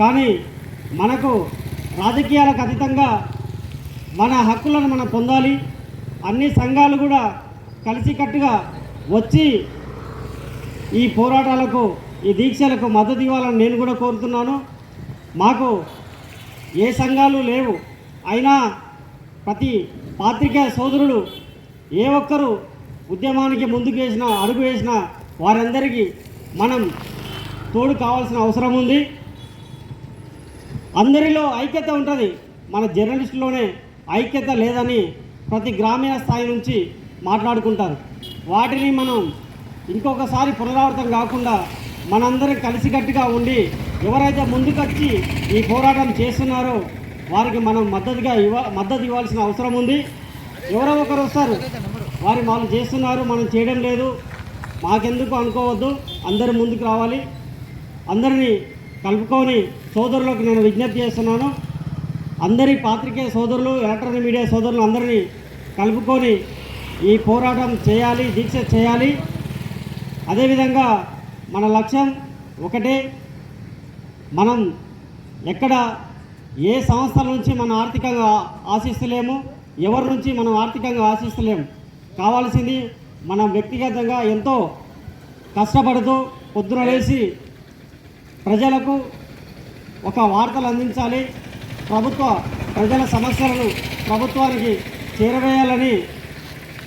కానీ మనకు రాజకీయాలకు అతీతంగా మన హక్కులను మనం పొందాలి. అన్ని సంఘాలు కూడా కలిసికట్టుగా వచ్చి ఈ పోరాటాలకు ఈ దీక్షలకు మద్దతు ఇవ్వాలని నేను కూడా కోరుతున్నాను. మాకు ఏ సంఘాలు లేవు. అయినా ప్రతి పాత్రికేయ సోదరులు ఏ ఒక్కరు ఉద్యమానికి ముందుకు వేసిన అడుగు వేసిన వారందరికీ మనం తోడు కావాల్సిన అవసరం ఉంది. అందరిలో ఐక్యత ఉంటుంది. మన జర్నలిస్టులోనే ఐక్యత లేదని ప్రతి గ్రామీణ స్థాయి నుంచి మాట్లాడుకుంటారు. వాటిని మనం ఇంకొకసారి పునరావృతం కాకుండా మనందరం కలిసికట్టుగా ఉండి ఎవరైతే ముందుకొచ్చి ఈ పోరాటం చేస్తున్నారో వారికి మనం మద్దతుగా ఇవ్వ మద్దతు ఇవ్వాల్సిన అవసరం ఉంది. ఎవరో ఒకరు వస్తారు. వారి వాళ్ళు చేస్తున్నారు మనం చేయడం లేదు. మాకెందుకు అనుకోవద్దు. అందరూ ముందుకు రావాలి. అందరినీ కలుపుకొని సోదరులకు నేను విజ్ఞప్తి చేస్తున్నాను. అందరి పాత్రికేయ సోదరులు ఎలక్ట్రానిక్ మీడియా సోదరులు అందరినీ కలుపుకొని ఈ పోరాటం చేయాలి దీక్ష చేయాలి. అదేవిధంగా మన లక్ష్యం ఒకటే మనం ఎక్కడ ఏ సంస్థల నుంచి మనం ఆర్థికంగా ఆశిస్తలేము ఎవరి నుంచి మనం ఆర్థికంగా ఆశిస్తలేము. కావాల్సింది మనం వ్యక్తిగతంగా ఎంతో కష్టపడుతూ పొద్దున లేచి ప్రజలకు ఒక వార్తలు అందించాలి. ప్రభుత్వ ప్రజల సమస్యలను ప్రభుత్వానికి చేరవేయాలని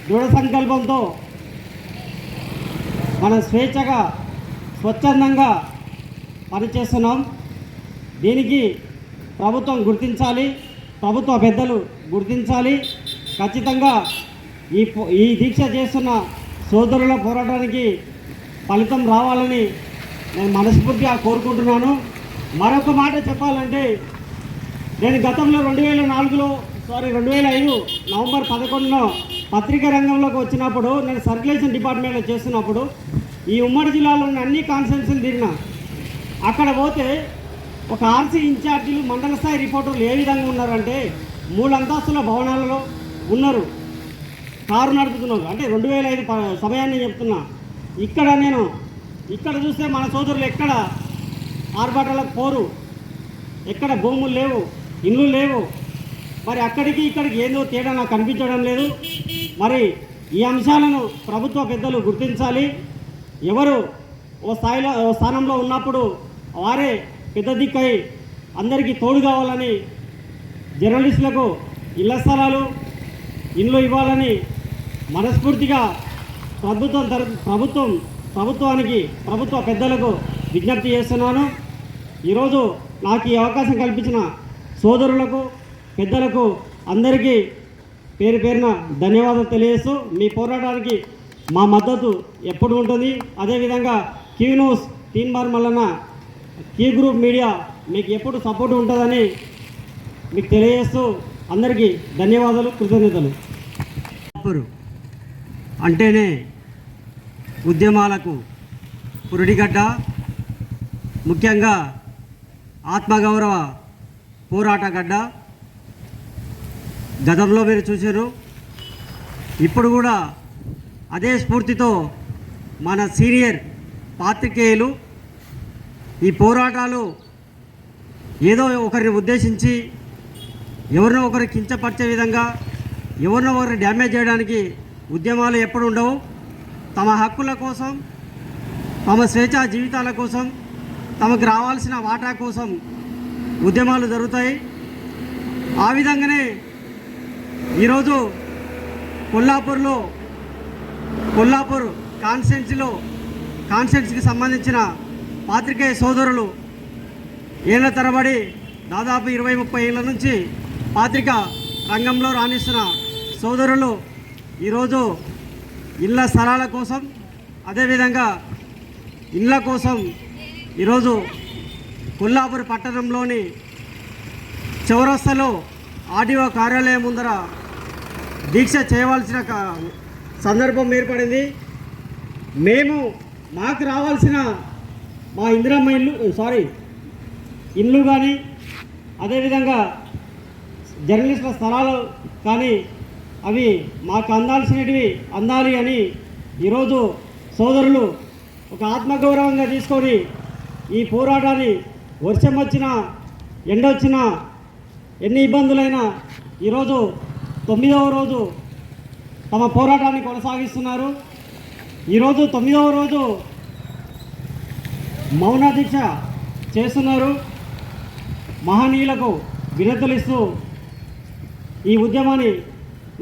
దృఢ సంకల్పంతో మన స్వేచ్ఛగా స్వచ్ఛందంగా పనిచేస్తున్నాం. దీనికి ప్రభుత్వం గుర్తించాలి. ప్రభుత్వ పెద్దలు గుర్తించాలి. ఖచ్చితంగా ఈ ఈ దీక్ష చేస్తున్న సోదరుల పోరాటానికి ఫలితం రావాలని నేను మనస్ఫూర్తిగా కోరుకుంటున్నాను. మరొక మాట చెప్పాలంటే నేను గతంలో రెండు వేల నాలుగులో సారీ రెండు వేల ఐదు నవంబర్ పదకొండున పత్రికా రంగంలోకి వచ్చినప్పుడు నేను సర్క్యులేషన్ డిపార్ట్మెంట్లో చేస్తున్నప్పుడు ఈ ఉమ్మడి జిల్లాలో ఉన్న అన్ని కాన్స్టిట్యున్సీలు తిరిగిన అక్కడ పోతే ఒక ఆర్సీ ఇన్ఛార్జీలు మండల స్థాయి రిపోర్టర్లు ఏ విధంగా ఉన్నారంటే మూడు అంతస్తుల భవనాలలో ఉన్నారు కారు నడుపుతున్నారు. అంటే రెండు వేల ఐదు సమయాన్ని చెప్తున్నా. ఇక్కడ నేను ఇక్కడ చూస్తే మన సోదరులు ఎక్కడ ఆర్భాటాలకు పోరు. ఎక్కడ భూములు లేవు ఇండ్లు లేవు. మరి అక్కడికి ఇక్కడికి ఏదో తేడా నాకు కనిపించడం లేదు. మరి ఈ అంశాలను ప్రభుత్వ పెద్దలు గుర్తించాలి. ఎవరు ఓ స్థాయిలో ఓ స్థానంలో ఉన్నప్పుడు వారే పెద్ద దిక్కై అందరికీ తోడు కావాలని జర్నలిస్టులకు ఇళ్ళ స్థలాలు ఇండ్లు ఇవ్వాలని మనస్ఫూర్తిగా ప్రభుత్వం ప్రభుత్వం ప్రభుత్వానికి ప్రభుత్వ పెద్దలకు విజ్ఞప్తి చేస్తున్నాను. ఈరోజు నాకు ఈ అవకాశం కల్పించిన సోదరులకు పెద్దలకు అందరికీ పేరు పేరున ధన్యవాదాలు తెలియజేస్తూ మీ పోరాటానికి మా మద్దతు ఎప్పుడు ఉంటుంది? అదేవిధంగా క్యూ న్యూస్ తీన్మార్ మల్లన్న కీ గ్రూప్ మీడియా మీకు ఎప్పుడు సపోర్ట్ ఉంటుందని మీకు తెలియజేస్తూ అందరికీ ధన్యవాదాలు కృతజ్ఞతలు. అంటేనే ఉద్యమాలకు పురుడిగడ్డ ముఖ్యంగా ఆత్మగౌరవ పోరాట గడ్డ గతంలో మీరు చూశారు. ఇప్పుడు కూడా అదే స్ఫూర్తితో మన సీనియర్ పాత్రికేయులు ఈ పోరాటాలు ఏదో ఒకరిని ఉద్దేశించి ఎవరినో ఒకరు కించపరిచే విధంగా ఎవరినో ఒకరిని డ్యామేజ్ చేయడానికి ఉద్యమాలు ఎప్పుడు ఉండవు. తమ హక్కుల కోసం తమ స్వేచ్ఛా జీవితాల కోసం తమకు రావాల్సిన వాటా కోసం ఉద్యమాలు జరుగుతాయి. ఆ విధంగానే ఈరోజు కొల్లాపూర్లో కొల్లాపూర్ కాన్స్టెన్సీలో కాన్స్టెన్సీకి సంబంధించిన పాత్రికేయ సోదరులు ఏళ్ళ తరబడి దాదాపు ఇరవై ముప్పై ఏళ్ళ నుంచి పాత్రిక రంగంలో రాణిస్తున్న సోదరులు ఈరోజు ఇళ్ళ స్థలాల కోసం అదేవిధంగా ఇళ్ళ కోసం ఈరోజు కొల్లాపూర్ పట్టణంలోని చౌరస్తలో ఆర్డీఓ కార్యాలయం ముందర దీక్ష చేయవలసిన సందర్భం ఏర్పడింది. మేము మాకు రావాల్సిన మా ఇందిరమ్మ ఇల్లు సారీ ఇల్లు కానీ అదేవిధంగా జర్నలిస్టుల స్థలాలు కానీ అవి మాకు అందాల్సినటివి అందాలి అని ఈరోజు సోదరులు ఒక ఆత్మగౌరవంగా తీసుకొని ఈ పోరాటాన్ని వర్షం వచ్చినా ఎండ వచ్చినా ఎన్ని ఇబ్బందులైనా ఈరోజు తొమ్మిదవ రోజు తమ పోరాటాన్ని కొనసాగిస్తున్నారు. ఈరోజు తొమ్మిదవ రోజు మౌన దీక్ష చేస్తున్నారు. మహనీయులకు వినతులు ఇస్తూ ఈ ఉద్యమాన్ని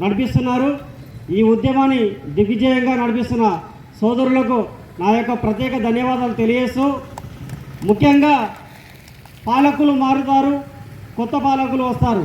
నడిపిస్తున్నారు. ఈ ఉద్యమాన్ని దిగ్విజయంగా నడిపిస్తున్న సోదరులకు నా యొక్క ప్రత్యేక ధన్యవాదాలు తెలియజేస్తూ ముఖ్యంగా పాలకులు మారుతారు కొత్త పాలకులు వస్తారు.